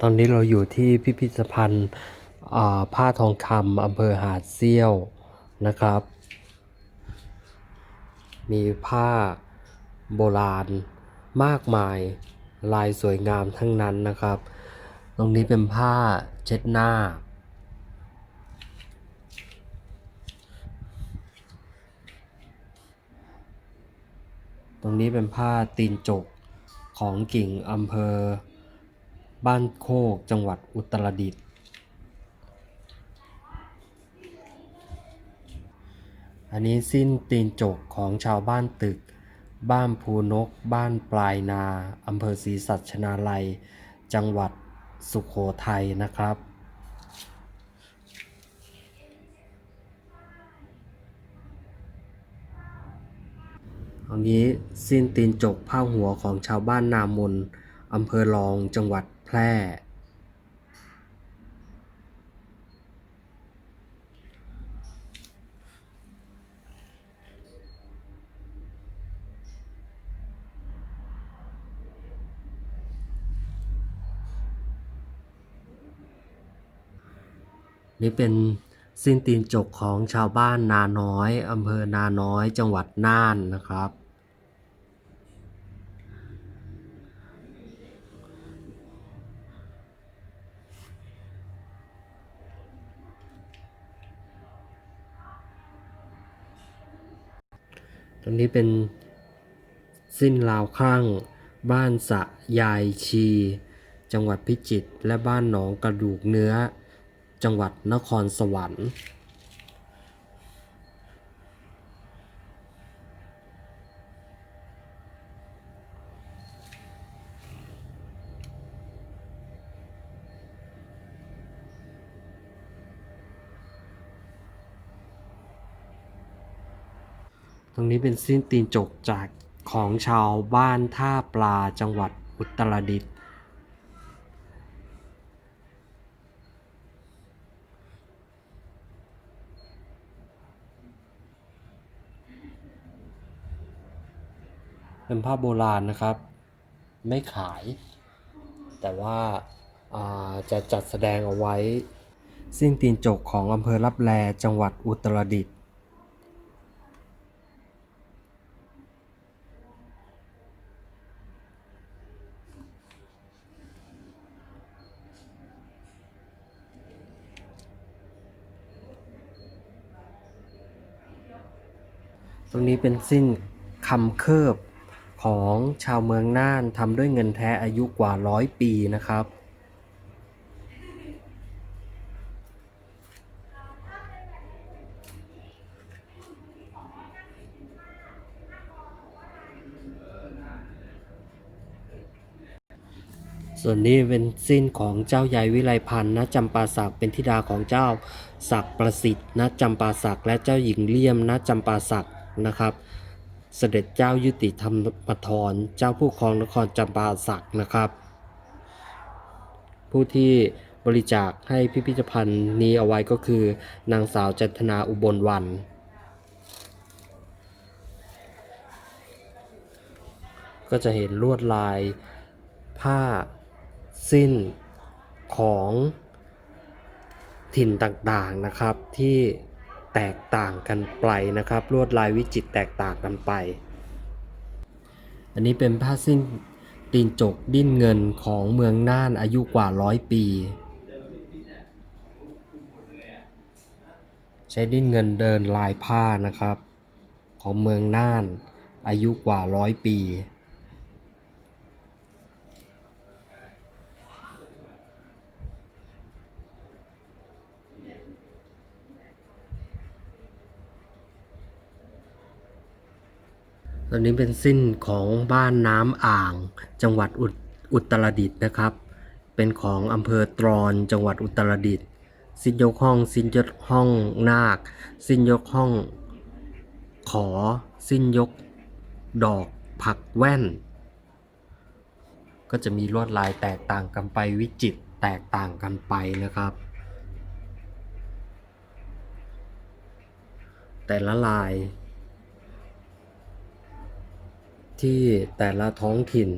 ตอนนี้เราอยู่ที่พิพิธภัณฑ์ผ้าทองคำอำเภอหาดเซี่ยวนะครับ มีผ้าโบราณมากมายลายสวยงามทั้งนั้นนะครับ ตรงนี้เป็นผ้าเช็ดหน้า ตรงนี้เป็นผ้าตีนจกของกิ่งอำเภอ บ้านโคก จังหวัดอุตรดิตถ์ อันนี้สิ้นตีนจกของชาวบ้านตึก บ้านภูนก บ้านปลายนา อำเภอศรีสัชนาลัย จังหวัดสุขโขทัยนะครับอันนี้สิ้นตีนจกผ้าหัวของชาวบ้านนามนอำเภอรองจังหวัด แพร่ นี่เป็นสิ้นตีนจกของชาวบ้านนาน้อยอำเภอนาน้อยจังหวัดน่านนะครับ ตรงนี้เป็นสิ้นลาวข้าง บ้านสะยายชี จังหวัดพิจิตรและบ้านหนองกระดูกเนื้อ จังหวัดนครสวรรค์ ตรงนี้เป็นสิ้นตีนจกจากของชาวบ้านท่าปลาจังหวัดอุตรดิตถ์เป็นภาพโบราณนะครับ ไม่ขาย แต่ว่าาจะจัดแสดงเอาไว้ สิ้นตีนจกของอำเภอรับแลจังหวัดอุตรดิตถ์ ตรงนี้เป็นสิ้นคำเคิบของชาวเมืองน่านทำด้วยเงินแท้อายุกว่าร้อยปีนะครับ ส่วนนี้เป็นสิ้นของเจ้าใหญ่วิไลพันธ์นะจำปาสักเป็นธิดาของเจ้าศักดิ์ประสิทธิ์นะจำปาสักและเจ้าหญิงเลี่ยมนะจำปาสัก นะครับ เสด็จเจ้ายุติธรรมธรเจ้าผู้ครองนครจำปาสักนะครับ ผู้ที่บริจาคให้พิพิธภัณฑ์นี้เอาไว้ก็คือนางสาวจันทนาอุบลวันก็จะเห็นลวดลาย ผ้า สิ้นของถิ่นต่างๆนะครับที่ แตกต่างกันไปนะครับ ลวดลายวิจิตแตกต่างกันไป อันนี้เป็นผ้าสิ้นตีนจกดิ้นเงินของเมืองน่านอายุกว่าร้อยปี ใช้ดิ้นเงินเดินลายผ้านะครับ ของเมืองน่านอายุกว่าร้อยปี ตอนนี้เป็นสิ้นของบ้านน้ำอ่าง จังหวัดอุตอุตรดิตถ์นะครับ เป็นของอำเภอตรอนจังหวัดอุตรดิตถ์สิ้นยกห้อง สิ้นยกห้องนาค สิ้นยกห้อง ขอ สิ้นยก ดอก ผักแว่น ก็จะมีลวดลายแตกต่างกันไปวิจิตแตกต่างกันไปนะครับ แต่ละลาย ที่แต่ละท้องถิ่น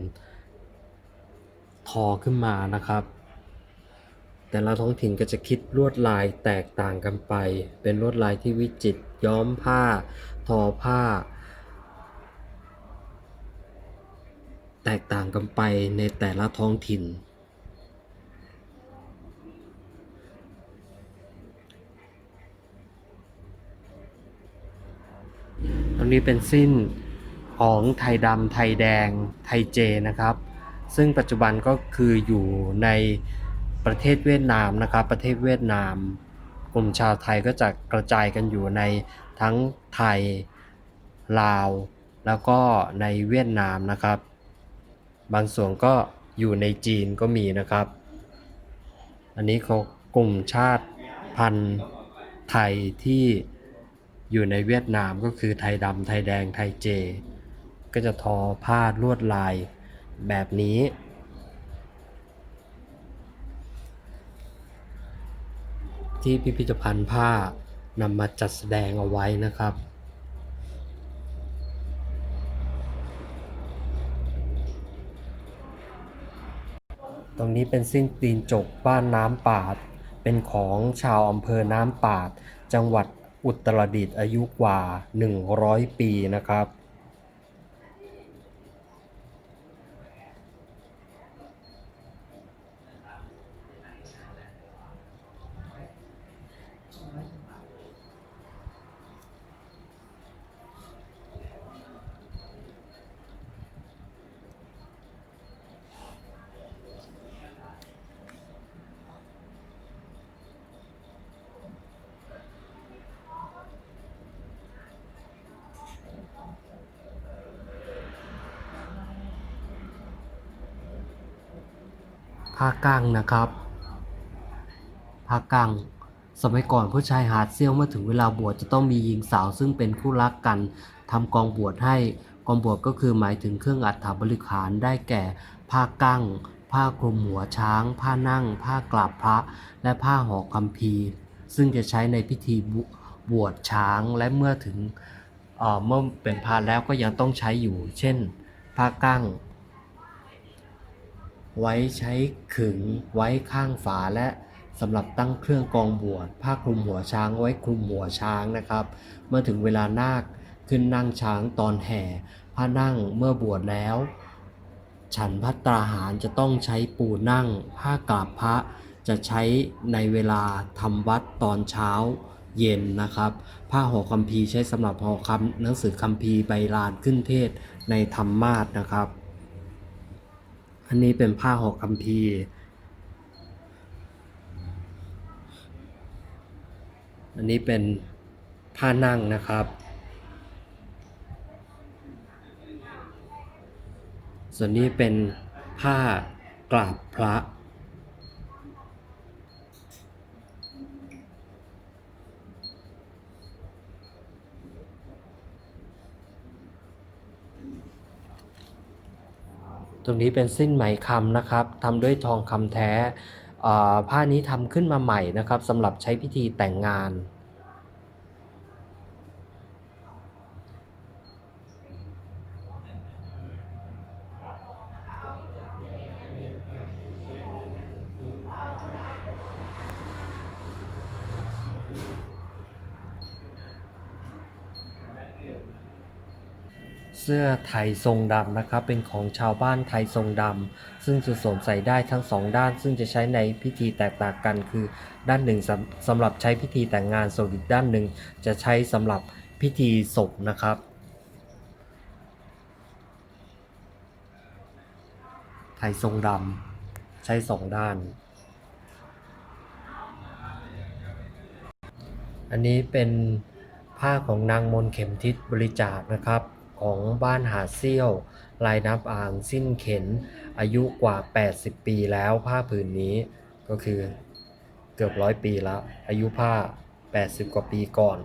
ทอขึ้นมานะครับ แต่ละท้องถิ่นก็จะคิดลวดลายแตกต่างกันไป เป็นลวดลายที่วิจิตรย้อมผ้า ทอผ้า แตกต่างกันไปในแต่ละท้องถิ่น ตรงนี้เป็นสิ้น ของไทยดำไทยแดงไทยเจนะครับ ซึ่งปัจจุบันก็คืออยู่ในประเทศเวียดนามนะครับ ประเทศเวียดนาม กลุ่มชาวไทยก็จะกระจายกันอยู่ในทั้งไทยลาว แล้วก็ในเวียดนามนะครับ บางส่วนก็อยู่ในจีนก็มีนะครับ อันนี้เขากลุ่มชาติพันธุ์ไทยที่อยู่ในเวียดนามก็คือไทยดำไทยแดงไทยเจ ก็จะทอผ้าลวดลายแบบนี้ ที่พิพิธภัณฑ์ผ้านำมาจัดแสดงเอาไว้นะครับตรงนี้เป็นสิ้นตีนจกบ้านน้ำปาด เป็นของชาวอำเภอน้ำปาด จังหวัดอุตรดิตถ์อายุกว่า 100 ปีนะครับ ผ้ากั้งนะครับ ผ้ากั้งสมัยก่อนผู้ชายหาดเซี่ยวเมื่อถึงเวลาบวชจะต้องมีหญิงสาวซึ่งเป็นคู่รักกันทำกองบวชให้กองบวชก็คือหมายถึงเครื่องอัฐบริขารได้แก่ ผ้ากั้ง ผ้าคลุมหัวช้าง ผ้านั่ง ผ้ากราบพระ และผ้าห่อคัมภีซึ่งจะใช้ในพิธีบวบวชช้างและเมื่อถึงเเมื่อเป็นพระแล้วก็ยังต้องใช้อยู่ เช่น ผ้ากั้ง ไว้ใช้ขึงไว้ข้างฝาและสำหรับตั้งเครื่องกองบวชผ้าคลุมหัวช้างไว้คลุมหัวช้างนะครับ เมื่อถึงเวลานาคขึ้นนั่งช้างตอนแห่ผ้านั่งเมื่อบวชแล้ว ฉันพัตตราหารจะต้องใช้ปูนั่ง ผ้ากราบพระจะใช้ในเวลาทำวัดตอนเช้าเย็นนะครับ ผ้าห่อคัมภีร์ใช้สำหรับห่อคำหนังสือคัมภีร์ใบลานขึ้นเทศในธรรมาสนะครับ อันนี้เป็นผ้าห่อคัมภีร์ อันนี้เป็นผ้านั่งนะครับ ส่วนนี้เป็นผ้ากราบพระ ตรงนี้เป็นสิ้นไหมคำนะครับทำด้วยทองคำแท้อ่าผ้านี้ทำขึ้นมาใหม่นะครับสำหรับใช้พิธีแต่งงาน เสื้อไทยทรงดำนะครับ เป็นของชาวบ้านไทยทรงดำซึ่งจะสวมใส่ได้ทั้งสองด้าน ซึ่งจะใช้ในพิธีแตกต่างกันคือ ด้านหนึ่งสำสำหรับใช้พิธีแต่งงานส่วนอีกด้านหนึ่งจะใช้สำหรับพิธีศพนะครับไทยทรงดำใช้สองด้าน อันนี้เป็นผ้าของนางมนเข็มทิศบริจาคนะครับ ของบ้านหาดเซี่ยว ลายน้ำอ่างสิ้นเข็น อายุกว่า 80 ปีแล้วผ้าผืนนี้ก็คือเกือบร้อยปีแล้ว อายุผ้า 80 กว่าปีก่อน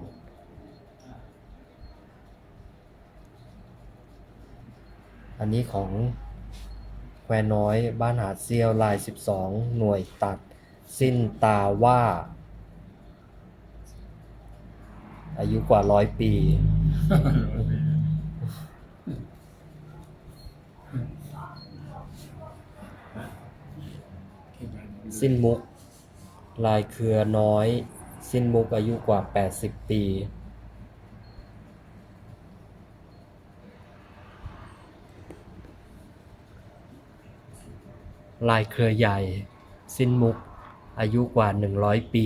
อันนี้ของแควน้อยบ้านหาดเซี่ยวลาย 12 หน่วยตัด สิ้นตาว่า อายุกว่าร้อยปี สิ้นมุก ลายเครือน้อย สิ้นมุกอายุกว่า 80 ปี ลายเครือใหญ่ สิ้นมุก อายุกว่า 100 ปี